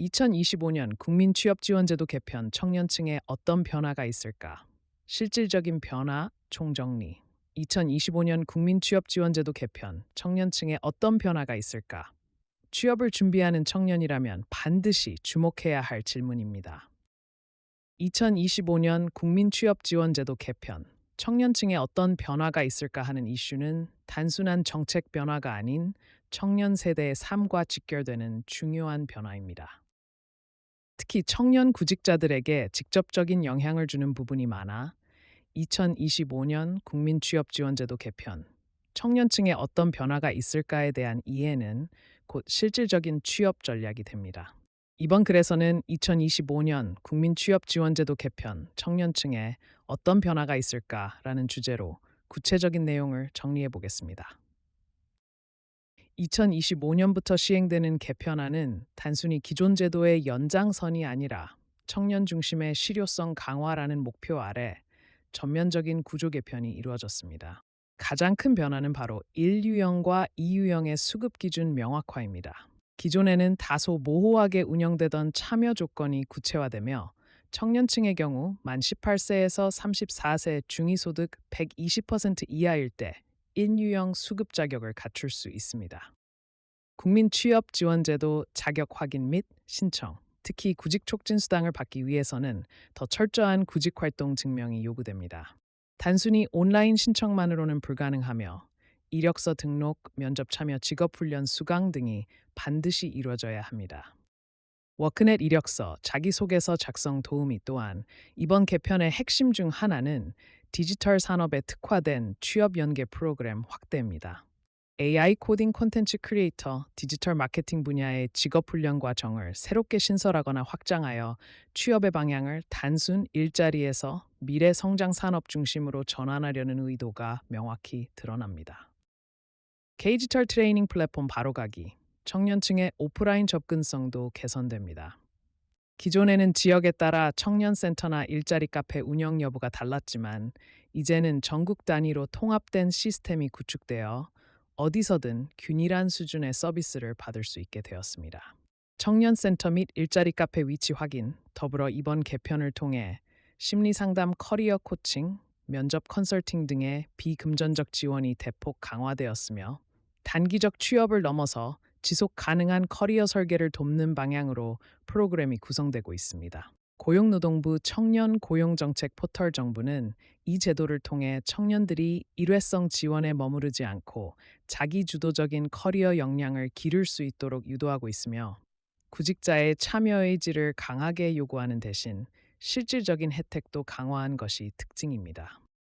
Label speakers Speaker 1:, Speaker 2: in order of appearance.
Speaker 1: 2025년 국민취업지원제도 개편 청년층에 어떤 변화가 있을까? 실질적인 변화 총정리. 2025년 국민취업지원제도 개편 청년층에 어떤 변화가 있을까? 취업을 준비하는 청년이라면 반드시 주목해야 할 질문입니다. 2025년 국민취업지원제도 개편 청년층에 어떤 변화가 있을까 하는 이슈는 단순한 정책 변화가 아닌 청년 세대의 삶과 직결되는 중요한 변화입니다. 특히 청년 구직자들에게 직접적인 영향을 주는 부분이 많아 2025년 국민취업지원제도 개편, 청년층에 어떤 변화가 있을까에 대한 이해는 곧 실질적인 취업 전략이 됩니다. 이번 글에서는 2025년 국민취업지원제도 개편, 청년층에 어떤 변화가 있을까라는 주제로 구체적인 내용을 정리해 보겠습니다. 2025년부터 시행되는 개편안은 단순히 기존 제도의 연장선이 아니라 청년 중심의 실효성 강화라는 목표 아래 전면적인 구조 개편이 이루어졌습니다. 가장 큰 변화는 바로 1유형과 2유형의 수급 기준 명확화입니다. 기존에는 다소 모호하게 운영되던 참여 조건이 구체화되며 청년층의 경우 만 18세에서 34세 중위소득 120% 이하일 때 1유형 수급 자격을 갖출 수 있습니다. 국민 취업 지원제도 자격 확인 및 신청, 특히 구직 촉진 수당을 받기 위해서는 더 철저한 구직 활동 증명이 요구됩니다. 단순히 온라인 신청만으로는 불가능하며 이력서 등록, 면접 참여, 직업 훈련 수강 등이 반드시 이루어져야 합니다. 워크넷 이력서, 자기소개서 작성 도우미 또한 이번 개편의 핵심 중 하나는 디지털 산업에 특화된 취업 연계 프로그램 확대입니다. AI 코딩 콘텐츠 크리에이터, 디지털 마케팅 분야의 직업 훈련 과 정을 새롭게 신설하거나 확장하여 취업의 방향을 단순 일자리에서 미래 성장 산업 중심으로 전환하려는 의도가 명확히 드러납니다. K디지털 트레이닝 플랫폼 바로가기, 청년층의 오프라인 접근성도 개선됩니다. 기존에는 지역에 따라 청년센터나 일자리 카페 운영 여부가 달랐지만 이제는 전국 단위로 통합된 시스템이 구축되어 어디서든 균일한 수준의 서비스를 받을 수 있게 되었습니다. 청년센터 및 일자리 카페 위치 확인, 더불어 이번 개편을 통해 심리 상담 커리어 코칭, 면접 컨설팅 등의 비금전적 지원이 대폭 강화되었으며 단기적 취업을 넘어서 지속 가능한 커리어 설계를 돕는 방향으로 프로그램이 구성되고 있습니다. 고용노동부 청년 고용정책 포털 정부는 이 제도를 통해 청년들이 일회성 지원에 머무르지 않고 자기 주도적인 커리어 역량을 기를 수 있도록 유도하고 있으며 구직자의 참여 의지를 강하게 요구하는 대신 실질적인 혜택도 강화한 것이 특징입니다.